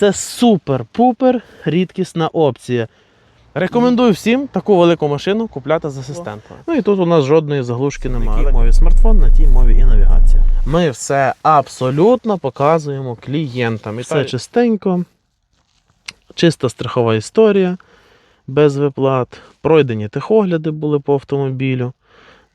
це супер-пупер рідкісна опція. Рекомендую всім таку велику машину купляти з асистентом. Ну і тут у нас жодної заглушки немає. На тій мові смартфон, на тій мові і навігація. Ми все абсолютно показуємо клієнтам. І все чистенько, чиста страхова історія, без виплат. Пройдені техогляди були по автомобілю.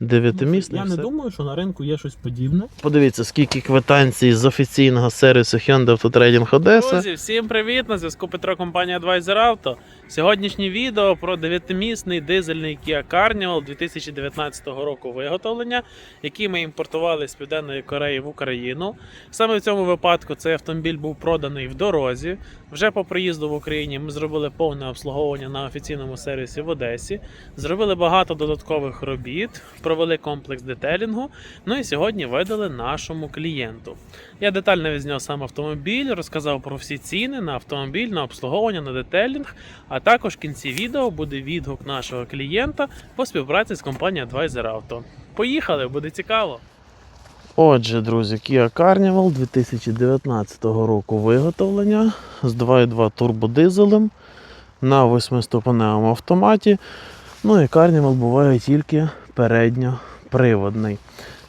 Дев'ятимісний. Я не все. думаю, що на ринку є щось подібне. Подивіться, скільки квитанцій з офіційного сервісу Hyundai Autotrading Одеса. Друзі, всім привіт! На зв'язку Петро, компанія Advisor Auto. Сьогоднішнє відео про дев'ятимісний дизельний Kia Carnival 2019 року виготовлення, який ми імпортували з Південної Кореї в Україну. Саме в цьому випадку цей автомобіль був проданий в дорозі. Вже по приїзду в Україні ми зробили повне обслуговування на офіційному сервісі в Одесі. Зробили багато додаткових робіт, провели комплекс детелінгу. Ну і сьогодні видали нашому клієнту. Я детально відзняв сам автомобіль, розказав про всі ціни на автомобіль, на обслуговування, на детелінг. А також в кінці відео буде відгук нашого клієнта по співпраці з компанією Advisor Auto. Поїхали, буде цікаво. Отже, друзі, Kia Carnival 2019 року виготовлення з 2.2 турбодизелем на 8-ступеневому автоматі. Ну і Carnival буває тільки передньоприводний.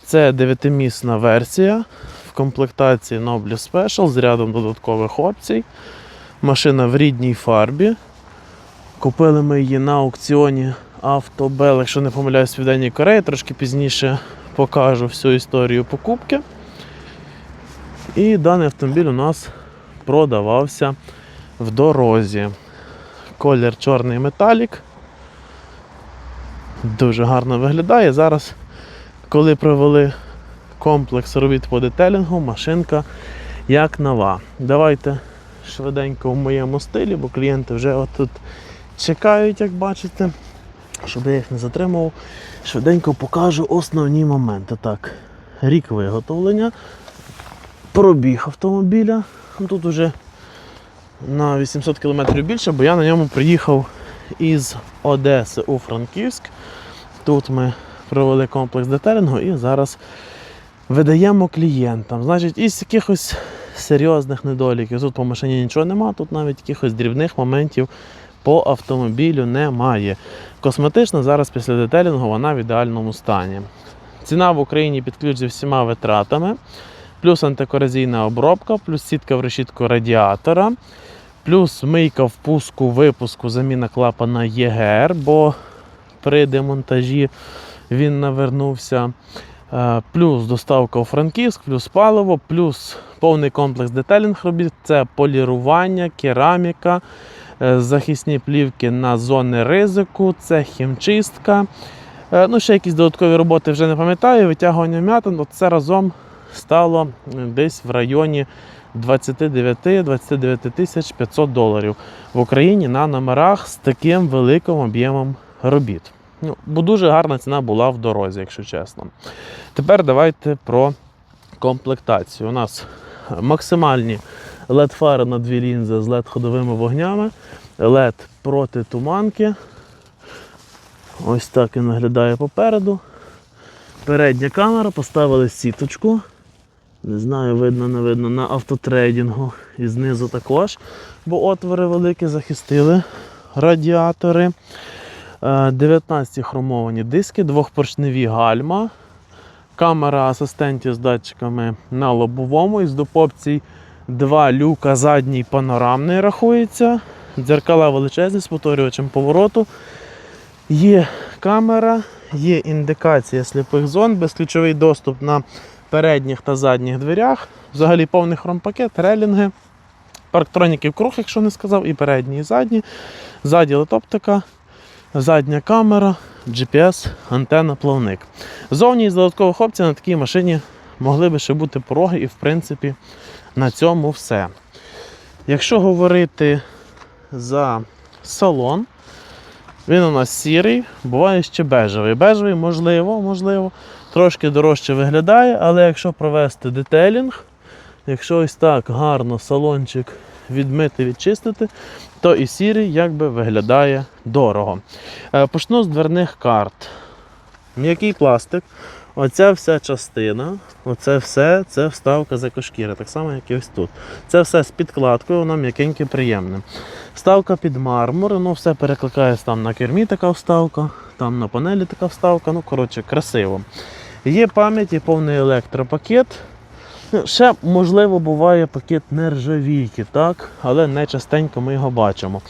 Це 9-місна версія в комплектації Noble Special з рядом додаткових опцій. Машина в рідній фарбі. Купили ми її на аукціоні Автобел, якщо не помиляюсь, в Південній Кореї. Трошки пізніше покажу всю історію покупки. І даний автомобіль у нас продавався в дорозі. Колір чорний металік. Дуже гарно виглядає. Зараз, коли провели комплекс робіт по детелінгу, машинка як нова. Давайте швиденько в моєму стилі, бо клієнти вже отут чекають, як бачите. Щоб я їх не затримував, швиденько покажу основні моменти. Так, рік виготовлення, пробіг автомобіля. Тут уже на 800 км більше, бо я на ньому приїхав із Одеси у Франківськ. Тут ми провели комплекс детелінгу і зараз видаємо клієнтам. Значить, із якихось серйозних недоліків. Тут по машині нічого нема, тут навіть якихось дрібних моментів по автомобілю немає. Косметично зараз після детелінгу вона в ідеальному стані. Ціна в Україні під ключ зі всіма витратами, плюс антикорозійна обробка, плюс сітка в решітку радіатора, плюс мийка впуску, випуску, заміна клапана ЄГР, бо при демонтажі він навернувся. Е, Плюс доставка у Франківськ, плюс паливо, плюс повний комплекс детелінг робіт. Це полірування, кераміка, е, захисні плівки на зони ризику, це хімчистка. Е, Ну, ще якісь додаткові роботи вже не пам'ятаю. Витягування м'ятин. Це разом стало десь в районі 29-29 тисяч 500 доларів в Україні на номерах з таким великим об'ємом робіт. Ну, бо дуже гарна ціна була в дорозі, якщо чесно. Тепер давайте про комплектацію. У нас максимальні LED-фари на дві лінзи з LED-ходовими вогнями, LED проти туманки. Ось так він виглядає попереду. Передня камера, поставили сіточку. Не знаю, видно, не видно, на автотрейдингу. І знизу також, бо отвори великі захистили радіатори. Е, 19 хромовані диски, двохпоршневі гальма, камера асистентів з датчиками на лобовому, із допопцій два люка, задній панорамний рахується, дзеркала величезні з повторювачем повороту. Є камера, є індикація сліпих зон, безключовий доступ на передніх та задніх дверях. Взагалі повний хромпакет, релінги, парктроніки круг, якщо не сказав, і передні, і задні. Ззаді летоптика, задня камера, GPS, антенна, плавник. Зовні з додаткових опцій на такій машині могли би ще бути пороги, і в принципі на цьому все. Якщо говорити за салон, він у нас сірий, буває ще бежевий. Бежевий, можливо, можливо, трошки дорожче виглядає, але якщо провести детелінг, якщо ось так гарно салончик відмити, відчистити, то і сірий якби виглядає дорого. Е, Почну з дверних карт. М'який пластик, Оця вся частина, оце все це вставка з екошкіри, так само, як і ось тут. Це все з підкладкою, воно м'якеньке, приємне. Вставка під мармур, ну все перекликається там на кермі така вставка, там на панелі така вставка, ну коротше, красиво. Є пам'ять і повний електропакет. Ну, Ще, можливо, буває пакет нержавійки, так? але не частенько ми його бачимо.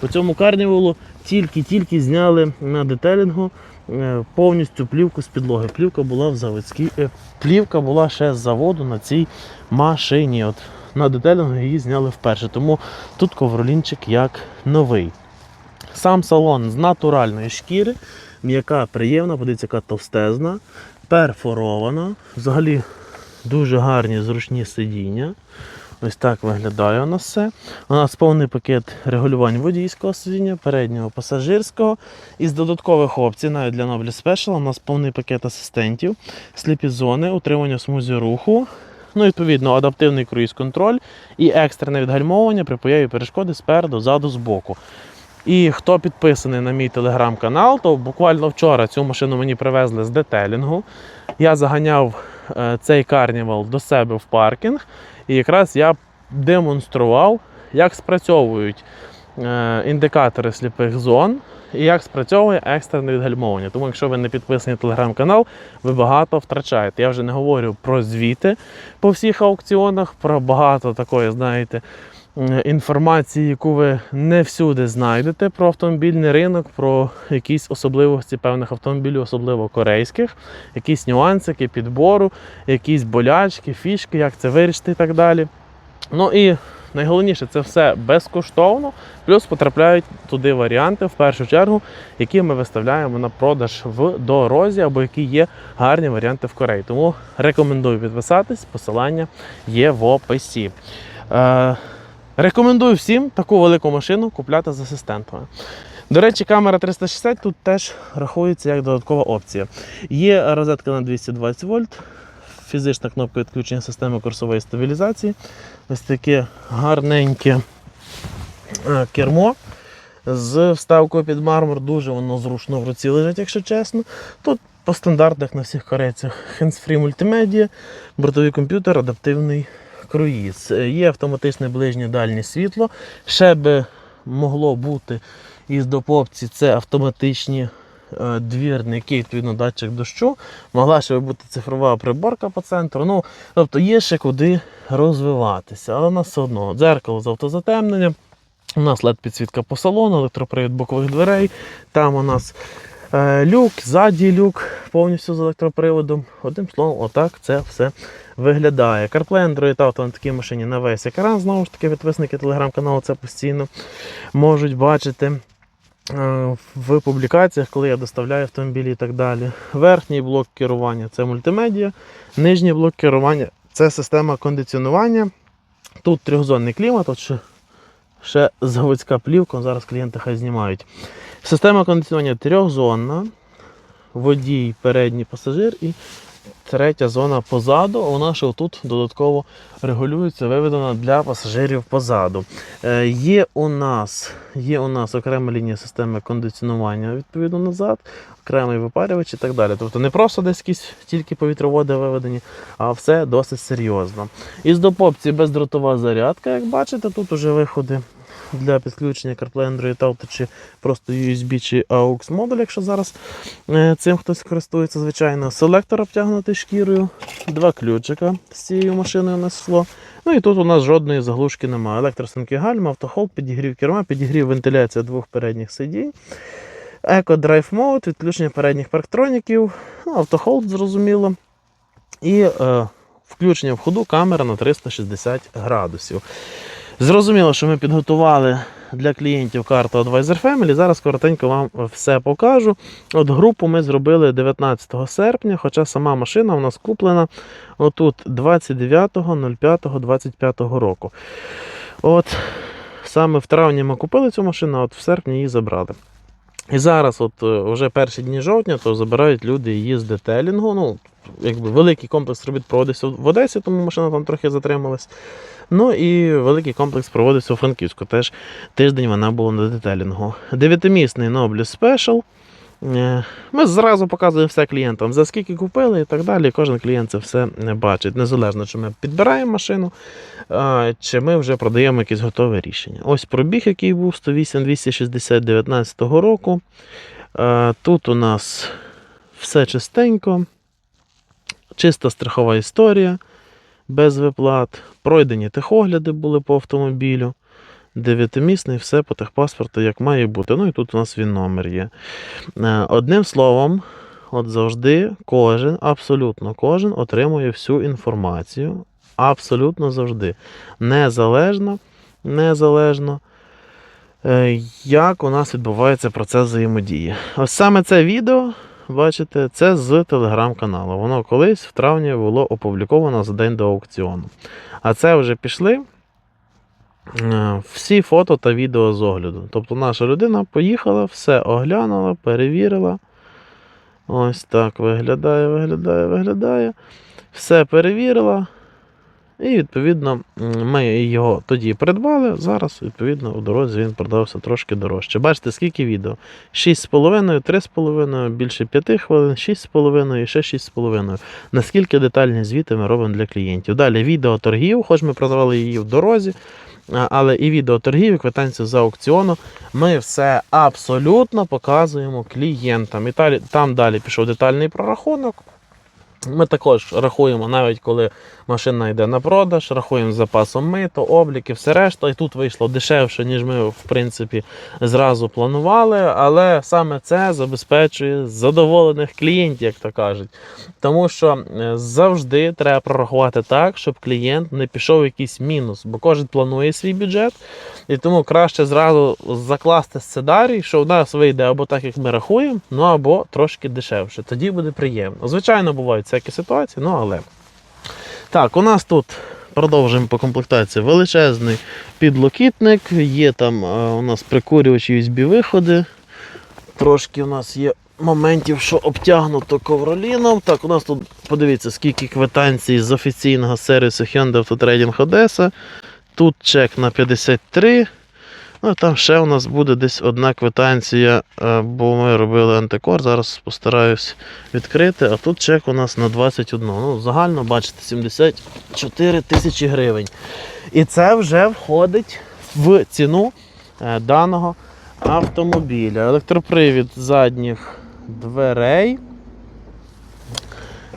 По цьому карнівалу тільки-тільки зняли на детелінгу е, повністю плівку з підлоги. Плівка була в заводській. е, Плівка була ще з заводу на цій машині. От на детелінгу її зняли вперше. Тому тут ковролінчик як новий. Сам салон з натуральної шкіри, м'яка, приємна, подивіться, яка товстезна, перфорована. Взагалі дуже гарні зручні сидіння. Ось так виглядає у нас все. У нас повний пакет регулювань водійського сидіння, переднього пасажирського. Із додаткових опцій, навіть для Noble Special, у нас повний пакет асистентів, сліпі зони, утримання смузі руху. Ну, відповідно, адаптивний круїз-контроль і екстрене відгальмовування при появі перешкоди спереду, ззаду, збоку. І хто підписаний на мій телеграм-канал, то буквально вчора цю машину мені привезли з детелінгу. Я заганяв е, цей карнівал до себе в паркінг, і якраз я демонстрував, як спрацьовують е, індикатори сліпих зон і як спрацьовує екстрене відгальмовування. Тому, якщо ви не підписані на телеграм-канал, ви багато втрачаєте. Я вже не говорю про звіти по всіх аукціонах, про багато такої, знаєте, інформації, яку ви не всюди знайдете про автомобільний ринок, про якісь особливості певних автомобілів, особливо корейських, якісь нюансики підбору, якісь болячки, фішки, як це вирішити і так далі. Ну і найголовніше, це все безкоштовно, плюс потрапляють туди варіанти, в першу чергу, які ми виставляємо на продаж в дорозі, або які є гарні варіанти в Кореї. Тому рекомендую підписатись, посилання є в описі. Рекомендую всім таку велику машину купляти з асистентами. До речі, камера 360 тут теж рахується як додаткова опція. Є розетка на 220 вольт, фізична кнопка відключення системи курсової стабілізації. Ось таке гарненьке е, кермо з вставкою під мармур. Дуже воно зручно в руці лежить, якщо чесно. Тут по стандартах на всіх корейцях hands-free мультимедіа, бортовий комп'ютер, адаптивний круїз. Е, Є автоматичне ближнє дальнє світло. Ще би могло бути із допопці це автоматичні е, двірники, відповідно, датчик дощу. Могла ще бути цифрова приборка по центру. Ну, тобто є ще куди розвиватися, але у нас все одно дзеркало з автозатемненням. У нас led підсвітка по салону, електропривід бокових дверей. Там у нас е, люк, ззаді люк повністю з електроприводом. Одним словом, отак це все виглядає. CarPlay, Android Auto на такій машині на весь екран. Знову ж таки, підписники телеграм-каналу це постійно можуть бачити. е, В публікаціях, коли я доставляю автомобілі і так далі. Верхній блок керування це мультимедіа, нижній блок керування це система кондиціонування. Тут трьохзонний клімат, тут ще, ще заводська плівка, зараз клієнти хай знімають. Система кондиціонування трьохзонна, водій, передній пасажир і третя зона позаду. Вона ще тут додатково регулюється, виведена для пасажирів позаду. Е, є, у нас, є у нас окрема лінія системи кондиціонування відповідно назад, окремий випарювач і так далі. Тобто не просто десь якісь тільки повітроводи виведені, а все досить серйозно. Із допопці бездротова зарядка, як бачите, тут уже виходи для підключення CarPlay Android Auto чи просто USB чи AUX модуль, якщо зараз е, цим хтось користується, звичайно. Селектор обтягнутий шкірою, два ключика з цією машиною йшло. Ну і тут у нас жодної заглушки немає. Електросинки гальма, автохолд, підігрів керма, підігрів вентиляція двох передніх сидінь. Eco Drive Mode, відключення передніх парктроніків, ну, автохолд, зрозуміло. І е, включення в ходу камера на 360 градусів. Зрозуміло, що ми підготували для клієнтів карту Advisor Family. Зараз коротенько вам все покажу. От групу ми зробили 19 серпня, хоча сама машина у нас куплена отут 29.05.25 року. От саме в травні ми купили цю машину, а от в серпні її забрали. І зараз, от е, вже перші дні жовтня, то забирають люди її з детелінгу. Ну, якби великий комплекс робіт проводився в Одесі, тому машина там трохи затрималась. Ну і великий комплекс проводився у Франківську. Теж тиждень вона була на детелінгу. Дев'ятимісний Noble Special. Е, Ми зразу показуємо все клієнтам, за скільки купили і так далі. Кожен клієнт це все бачить. Незалежно, чи ми підбираємо машину, чи ми вже продаємо якесь готове рішення. Ось пробіг, який був 108 260 19 року. Е, Тут у нас все чистенько, чиста страхова історія без виплат. Пройдені техогляди були по автомобілю. Дев'ятимісний, все по техпаспорту, як має бути. Ну і тут у нас він номер є. Е, Одним словом, от завжди кожен, абсолютно кожен отримує всю інформацію. Абсолютно завжди. Незалежно, незалежно, е, як у нас відбувається процес взаємодії. Ось саме це відео, бачите, це з телеграм-каналу. Воно колись в травні було опубліковано за день до аукціону. А це вже пішли е, всі фото та відео з огляду. Тобто наша людина поїхала, все оглянула, перевірила. Ось так виглядає, виглядає, виглядає. Все перевірила. І, відповідно, ми його тоді придбали. Зараз, відповідно, у дорозі він продався трошки дорожче. Бачите, скільки відео? 6,5, 3,5, більше 5 хвилин, 6,5 і ще 6,5. Наскільки детальні звіти ми робимо для клієнтів. Далі відео торгів, хоч ми продавали її в дорозі. Але і відео торгів, і квитанцію за аукціону. Ми все абсолютно показуємо клієнтам. І там далі пішов детальний прорахунок. Ми також рахуємо, навіть коли машина йде на продаж, рахуємо з запасом мито, обліки, все решта. І тут вийшло дешевше, ніж ми, в принципі, зразу планували. Але саме це забезпечує задоволених клієнтів, як то кажуть. Тому що е, завжди треба прорахувати так, щоб клієнт не пішов в якийсь мінус, бо кожен планує свій бюджет. І тому краще зразу закласти сценарій, що в нас вийде або так, як ми рахуємо, ну або трошки дешевше. Тоді буде приємно. Звичайно, бувають всякі ситуації, ну але. Так, у нас тут продовжуємо по комплектації величезний підлокітник. Є там е, у нас прикурювачі USB-виходи. Трошки у нас є моментів, що обтягнуто ковроліном. Так, у нас тут подивіться, скільки квитанцій з офіційного сервісу Hyundai Autotrading Odessa. Тут чек на 53. Ну, там ще у нас буде десь одна квитанція, е, бо ми робили антикор. Зараз постараюсь відкрити. А тут чек у нас на 21. Ну, загально, бачите, 74 тисячі гривень. І це вже входить в ціну е, даного автомобіля. Електропривід задніх дверей.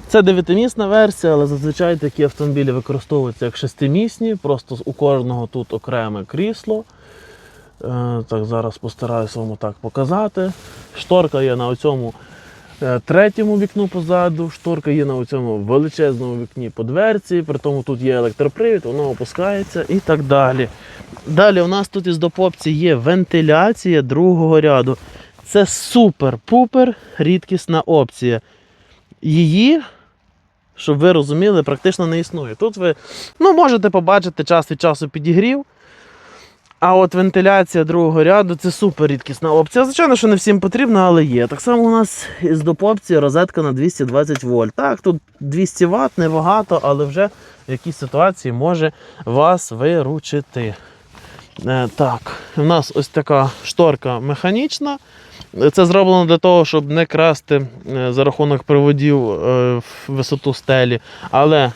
Це дев'ятимісна версія, але зазвичай такі автомобілі використовуються як шестимісні, просто у кожного тут окреме крісло. Е, Так, зараз постараюся вам так показати. Шторка є на цьому третьому вікну позаду, шторка є на цьому величезному вікні по дверці, при тому тут є електропривід, воно опускається і так далі. Далі у нас тут із допопці є вентиляція другого ряду. Це супер-пупер рідкісна опція. Її, щоб ви розуміли, практично не існує. Тут ви ну, можете побачити час від часу підігрів. А от вентиляція другого ряду це супер рідкісна опція. Звичайно, що не всім потрібна, але є. Так само у нас із допопції розетка на 220 вольт. Так, тут 200 Вт, небагато, але вже в якійсь ситуації може вас виручити. Е, так, у нас ось така шторка механічна. Це зроблено для того, щоб не красти е, за рахунок приводів е, в висоту стелі. Але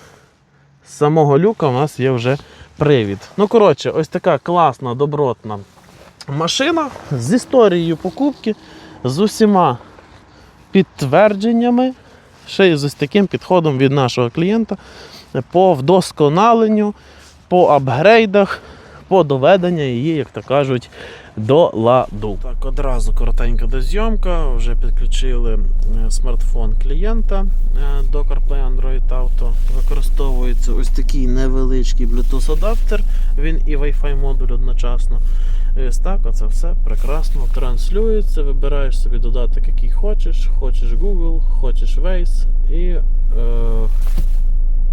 з самого люка у нас є вже привід. Ну, коротше, ось така класна, добротна машина з історією покупки, з усіма підтвердженнями, ще й з ось таким підходом від нашого клієнта по вдосконаленню, по апгрейдах, по доведенню її, як то кажуть, до ладу. Так, одразу коротенька дозйомка. Вже підключили е, смартфон клієнта е, до CarPlay Android Auto. Використовується ось такий невеличкий Bluetooth адаптер. Він і Wi-Fi модуль одночасно. Ось так, оце все прекрасно транслюється. Вибираєш собі додаток, який хочеш. Хочеш Google, хочеш Waze і е,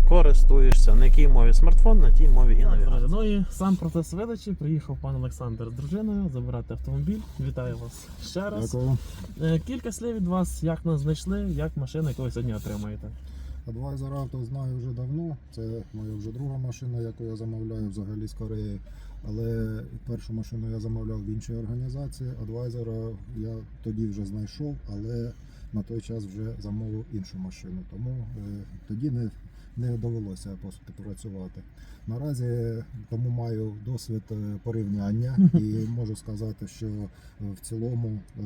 користуєшся на якій мові смартфон, на тій мові і навігація. Ну і сам процес видачі приїхав пан Олександр з дружиною забирати автомобіль. Вітаю вас ще раз. Дякую. Е, Кілька слів від вас, як нас знайшли, як машина, яку ви сьогодні отримаєте. Advisor Auto знаю вже давно. Це моя вже друга машина, яку я замовляю взагалі з Кореї. Але першу машину я замовляв в іншій організації. Адвайзера я тоді вже знайшов, але на той час вже замовив іншу машину. Тому е, тоді не, не довелося співпрацювати. Наразі тому маю досвід е, порівняння і можу сказати, що е, в цілому е,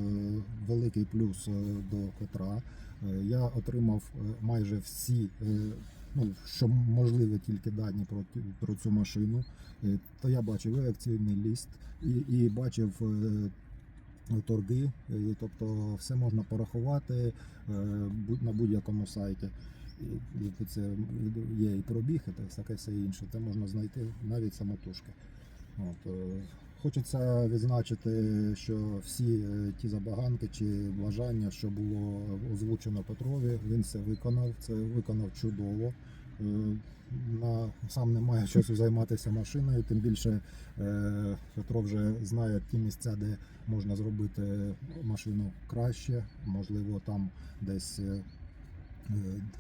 великий плюс до Петра. Е, Я отримав майже всі, ну що можливо тільки дані про, про цю машину. То я бачив і акційний ліст і, і бачив торги, тобто все можна порахувати на будь-якому сайті. І це є і пробіг, і всяке все інше. Це можна знайти навіть самотужки. От, е, Хочеться відзначити, що всі е, ті забаганки чи бажання, що було озвучено Петрові, він це виконав. Це виконав чудово. Е, На сам не має часу займатися машиною, тим більше Петро вже знає ті місця, де можна зробити машину краще, можливо, там десь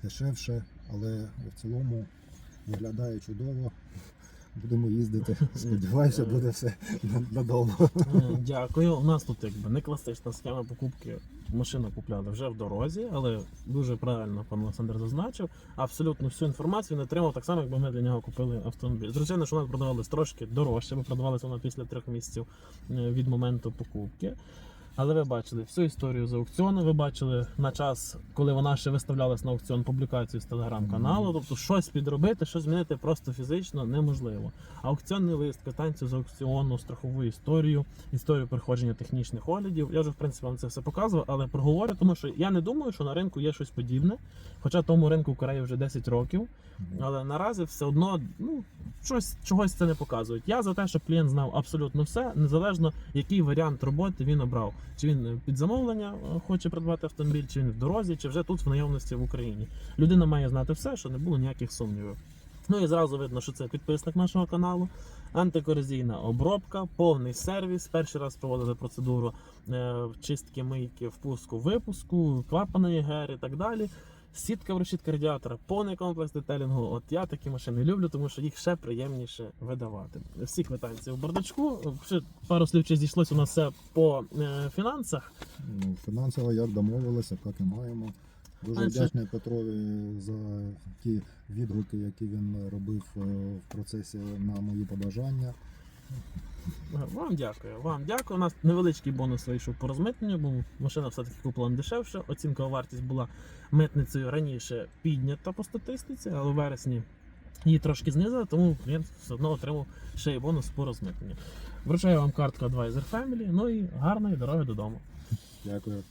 дешевше, але в цілому виглядає чудово. Будемо їздити. Сподіваюся, буде все надовго. Е, Дякую. У нас тут якби не класична схема покупки. Машину купляли вже в дорозі, але дуже правильно пан Олександр зазначив. Абсолютно всю інформацію він отримав так само, якби ми для нього купили автомобіль. Звичайно, що у нас трошки дорожче, бо продавалося воно після трьох місяців е, від моменту покупки. Але ви бачили всю історію з аукціону. Ви бачили на час, коли вона ще виставлялась на аукціон публікацію з телеграм-каналу. Тобто щось підробити, щось змінити просто фізично неможливо. Аукціонний лист, квитанцію з аукціону, страхову історію, історію проходження технічних оглядів. Я вже в принципі вам це все показував, але проговорю, тому що я не думаю, що на ринку є щось подібне. Хоча тому ринку в Кореї вже 10 років. Але наразі все одно ну, щось чогось це не показують. Я за те, щоб клієнт знав абсолютно все, незалежно який варіант роботи він обрав. Чи він під замовлення е, хоче придбати автомобіль, чи він в дорозі, чи вже тут в наявності в Україні. Людина має знати все, що не було ніяких сумнівів. Ну і зразу видно, що це підписник нашого каналу, антикорозійна обробка, повний сервіс. Перший раз проводили процедуру е, чистки мийки, впуску, випуску, клапани ЄГР і так далі. Сітка в решітка радіатора, повний комплекс детелінгу. От я такі машини люблю, тому що їх ще приємніше видавати. Всі квитанції в бардачку. Ще пару слів чи зійшлося у нас все по е, фінансах. Ну, Фінансово як домовилися, так і маємо. Дуже вдячний Петрові за ті відгуки, які він робив е, в процесі на мої побажання. Вам дякую. Вам дякую. У нас невеличкий бонус вийшов по розмитненню, бо машина все-таки куплена дешевше. Оцінкова вартість була митницею раніше піднята по статистиці, але в вересні її трошки знизили, тому клієнт все одно отримав ще й бонус по розмитненню. Вручаю вам картку Advisor Family, ну і гарної дороги додому. Дякую.